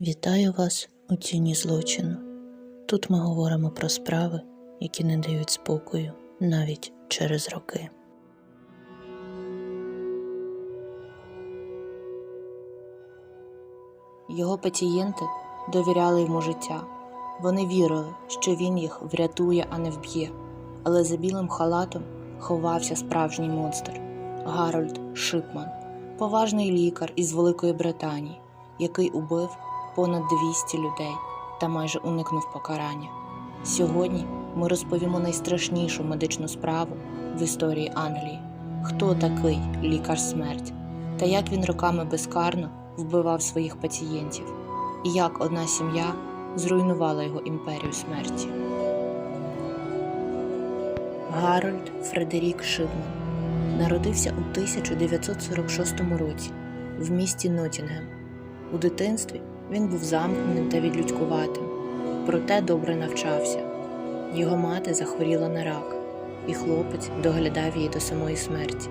Вітаю вас у тіні злочину. Тут ми говоримо про справи, які не дають спокою навіть через роки. Його пацієнти довіряли йому життя. Вони вірили, що він їх врятує, а не вб'є. Але за білим халатом ховався справжній монстр Гарольд Шипман, поважний лікар із Великої Британії, який убив понад 200 людей та майже уникнув покарання. Сьогодні ми розповімо найстрашнішу медичну справу в історії Англії: хто такий лікар смерть та як він роками безкарно вбивав своїх пацієнтів, і як одна сім'я зруйнувала його імперію смерті. Гарольд Фредерік Шипман народився у 1946 році в місті Ноттінгем. У дитинстві він був замкненим та відлюдькуватим, проте добре навчався. Його мати захворіла на рак, і хлопець доглядав її до самої смерті.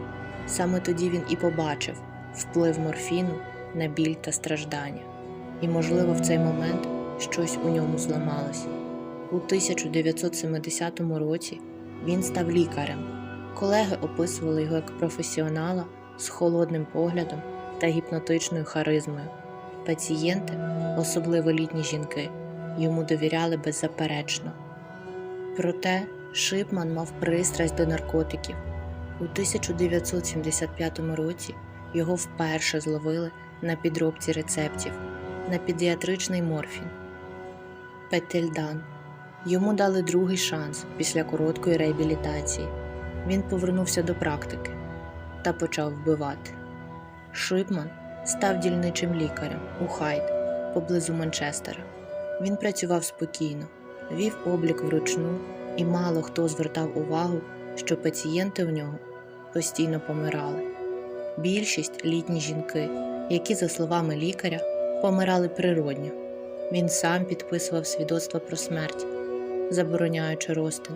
Саме тоді він і побачив вплив морфіну на біль та страждання. І, можливо, в цей момент щось у ньому зламалось. У 1970 році він став лікарем. Колеги описували його як професіонала з холодним поглядом та гіпнотичною харизмою. Пацієнти, особливо літні жінки, йому довіряли беззаперечно. Проте Шипман мав пристрасть до наркотиків. У 1975 році його вперше зловили на підробці рецептів на педіатричний морфін. Петельдан. Йому дали другий шанс після короткої реабілітації. Він повернувся до практики та почав вбивати. Шипман став дільничим лікарем у Хайд поблизу Манчестера. Він працював спокійно, вів облік вручну, і мало хто звертав увагу, що пацієнти в нього постійно помирали. Більшість літні жінки, які, за словами лікаря, помирали природньо. Він сам підписував свідоцтва про смерть, забороняючи розтин.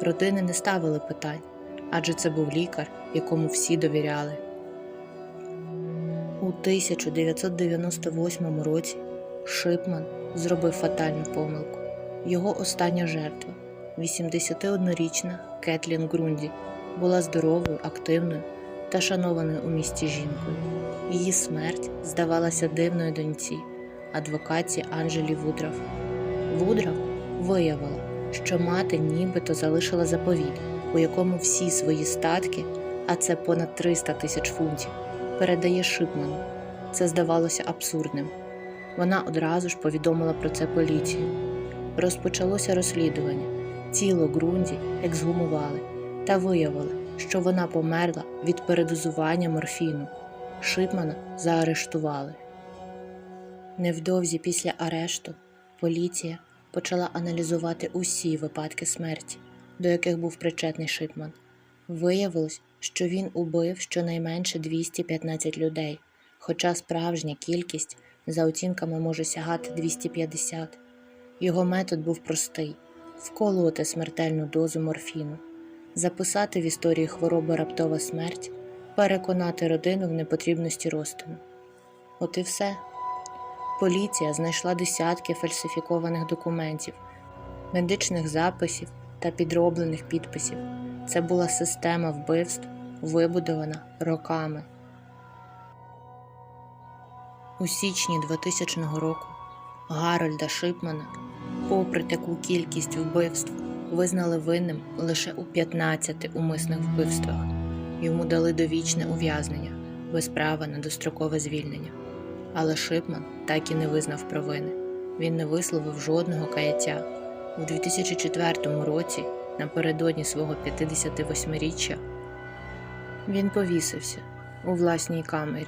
Родини не ставили питань, адже це був лікар, якому всі довіряли. У 1998 році Шипман зробив фатальну помилку. Його остання жертва, 81-річна Кетлін Грунді, була здоровою, активною та шанованою у місті жінкою. Її смерть здавалася дивною доньці, адвокаті Анжелі Вудрав. Вудрав виявила, що мати нібито залишила заповіт, у якому всі свої статки, а це понад 300 тисяч фунтів, передає Шипману. Це здавалося абсурдним. Вона одразу ж повідомила про це поліцію. Розпочалося розслідування. Тіло Грунді ексгумували та виявили, що вона померла від передозування морфіну. Шипмана заарештували. Невдовзі після арешту поліція почала аналізувати усі випадки смерті, до яких був причетний Шипман. Виявилось, що він убив щонайменше 215 людей, хоча справжня кількість за оцінками може сягати 250. Його метод був простий вколоти смертельну дозу морфіну, записати в історії хвороби раптова смерть, переконати родину в непотрібності розтину. От і все. Поліція знайшла десятки фальсифікованих документів, медичних записів та підроблених підписів. Це була система вбивств, вибудована роками. У січні 2000 року Гарольда Шипмана, попри таку кількість вбивств, визнали винним лише у 15 умисних вбивствах. Йому дали довічне ув'язнення без права на дострокове звільнення. Але Шипман так і не визнав провини. Він не висловив жодного каяття. У 2004 році, напередодні свого 58-річчя, він повісився у власній камері.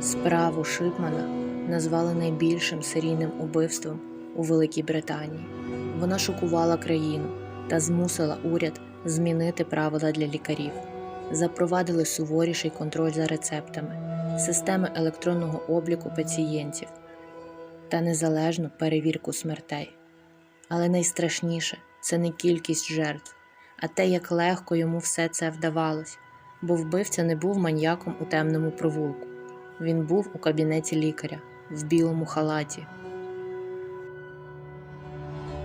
Справу Шипмана назвали найбільшим серійним убивством у Великій Британії. Вона шокувала країну та змусила уряд змінити правила для лікарів. Запровадили суворіший контроль за рецептами, системи електронного обліку пацієнтів та незалежну перевірку смертей. Але найстрашніше це не кількість жертв, а те, як легко йому все це вдавалось, бо вбивця не був маньяком у темному провулку. він був у кабінеті лікаря в білому халаті.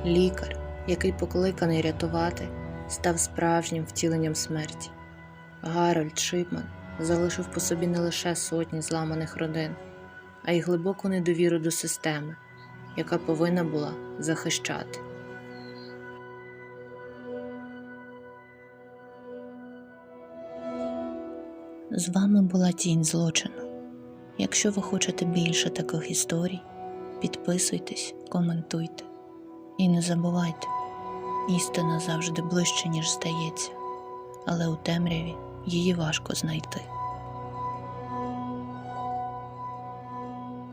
Лікар, який покликаний рятувати, став справжнім втіленням смерті. Гарольд Шипман залишив по собі не лише сотні зламаних родин, а й глибоку недовіру до системи, яка повинна була захищати. З вами була тінь злочину. Якщо ви хочете більше таких історій, підписуйтесь, коментуйте і не забувайте, істина завжди ближче, ніж здається, але у темряві її важко знайти.